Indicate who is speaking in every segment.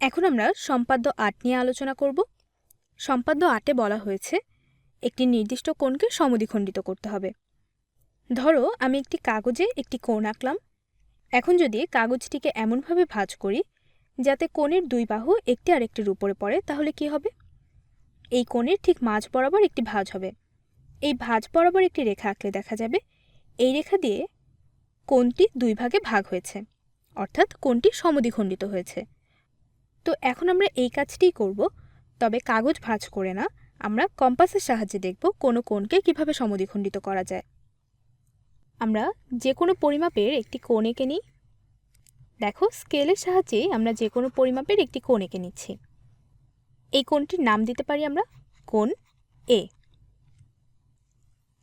Speaker 1: এখন আমরা সম্পাদ্য আট নিয়ে আলোচনা করব। সম্পাদ্য আটে বলা হয়েছে, একটি নির্দিষ্ট কোণকে সমদ্বিখণ্ডিত করতে হবে। ধরো, আমি একটি কাগজে একটি কোণ আঁকলাম। এখন যদি কাগজটিকে এমনভাবে ভাঁজ করি, যাতে কোণের দুই বাহু একটি আরেকটির উপরে পড়ে, তাহলে কি হবে? এই কোণের ঠিক মাঝ বরাবর একটি ভাঁজ হবে। এই ভাঁজ বরাবর একটি রেখা আঁকলে দেখা যাবে, এই রেখা দিয়ে কোণটি দুই ভাগে ভাগ হয়েছে, অর্থাৎ কোণটি সমদ্বিখণ্ডিত হয়েছে। তো এখন আমরা এই কাজটিই করব। তবে কাগজ ভাঁজ করে না, আমরা কম্পাসের সাহায্যে দেখব কোনো কোণকে কীভাবে সমদ্বিখণ্ডিত করা যায়। আমরা যে কোনো পরিমাপের একটি কোণ এঁকে নিই। দেখো, স্কেলের সাহায্যে আমরা যে কোনো পরিমাপের একটি কোণ এঁকে নিচ্ছি। এই কোণটির নাম দিতে পারি আমরা কোণ এ।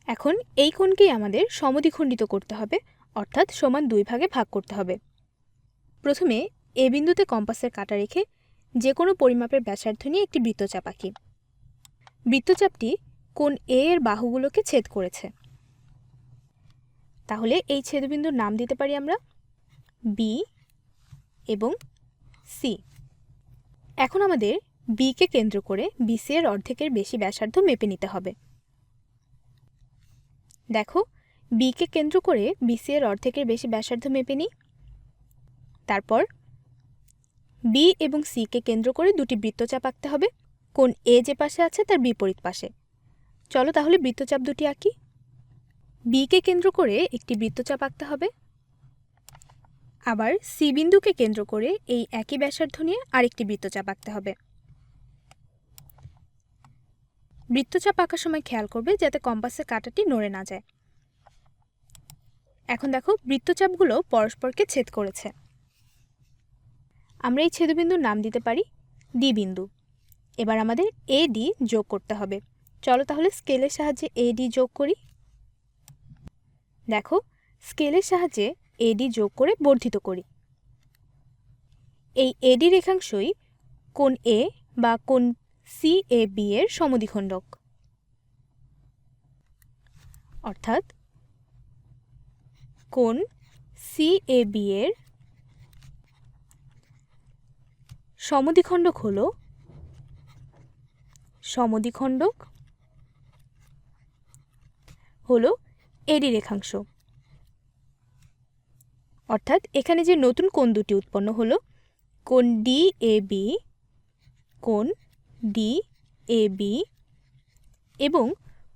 Speaker 1: এখন এই কোণকেই আমাদের সমদ্বিখণ্ডিত করতে হবে, অর্থাৎ সমান দুই ভাগে ভাগ করতে হবে। প্রথমে এ বিন্দুতে কম্পাসের কাটা রেখে যে কোনো পরিমাপের ব্যাসার্ধ নিয়ে একটি বৃত্তচাপ আঁকি। বৃত্তচাপটি কোন এ এর বাহুগুলোকে ছেদ করেছে? তাহলে এই ছেদবিন্দুর নাম দিতে পারি আমরা বি এবং সি এখন আমাদের বিকে কেন্দ্র করে বিসি এর অর্ধেকের বেশি ব্যাসার্ধ মেপে নিতে হবে। দেখো বিকে কেন্দ্র করে বিসি এর অর্ধেকের বেশি ব্যাসার্ধ মেপে নিই। তারপর বি এবং সিকে কেন্দ্র করে দুটি বৃত্তচাপ আঁকতে হবে। কোন এ যে পাশে আছে তার বিপরীত পাশে। চলো তাহলে বৃত্তচাপ দুটি আঁকি। বিকে কেন্দ্র করে একটি বৃত্তচাপ আঁকতে হবে। আবার সি বিন্দুকে কেন্দ্র করে এই একই ব্যাসার্ধ নিয়ে আরেকটি বৃত্তচাপ আঁকতে হবে। বৃত্তচাপ আঁকার সময় খেয়াল করবে যাতে কম্পাসের কাঁটাটি নড়ে না যায়। এখন দেখো বৃত্তচাপগুলো পরস্পরকে ছেদ করেছে। আমরা এই ছেদবিন্দুর নাম দিতে পারি ডি বিন্দু। এবার আমাদের এ ডি যোগ করতে হবে। চলো তাহলে স্কেলের সাহায্যে এ ডি যোগ করি। দেখো, স্কেলের সাহায্যে এডি যোগ করে বর্ধিত করি। এই এডি রেখাংশই কোন এ বা কোন সি এ বি এর সমদ্বিখণ্ডক। অর্থাৎ কোন সি এ বি এর সমদ্বিখণ্ডক হল। সমদ্বিখণ্ডক হলো এডি রেখাংশ। অর্থাৎ এখানে যে নতুন কোণ দুটি উৎপন্ন হলো, কোণ ডি এ বি কোণ ডি এ বি এবং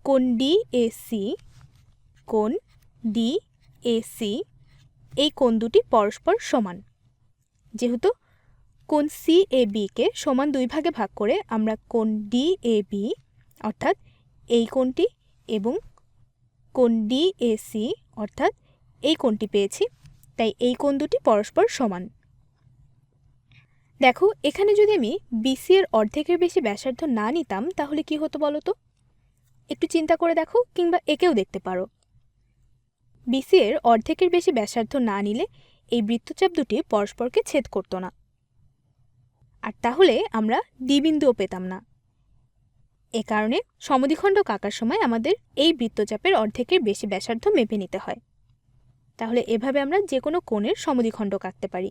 Speaker 1: কোণ ডি এ সি কোণ ডি এ সি এই কোণ দুটি পরস্পর সমান। যেহেতু কোণ সি এ বিকে সমান দুই ভাগে ভাগ করে আমরা কোণ ডি এ বি অর্থাৎ এই কোণটি এবং কোণ ডি এ সি অর্থাৎ এই কোণটি পেয়েছি। তাই এই কোণ দুটি পরস্পর সমান। দেখো, এখানে যদি আমি বিসি এর অর্ধেকের বেশি ব্যাসার্ধ না নিতাম, তাহলে কি হতো বলো তো? একটু চিন্তা করে দেখো, কিংবা একেও দেখতে পারো। বিসি এর অর্ধেকের বেশি ব্যাসার্ধ না নিলে এই বৃত্তচাপ দুটি পরস্পরকে ছেদ করতো না। আর তাহলে আমরা দ্বিবিন্দুও বিন্দুও পেতাম না। এ কারণে সমধিখণ্ড কাকার সময় আমাদের এই বৃত্তচাপের অর্ধেকের বেশি ব্যাসার্ধ মেপে নিতে হয়। তাহলে এভাবে আমরা যে কোনো কোণের সমধিখণ্ড কাটতে পারি।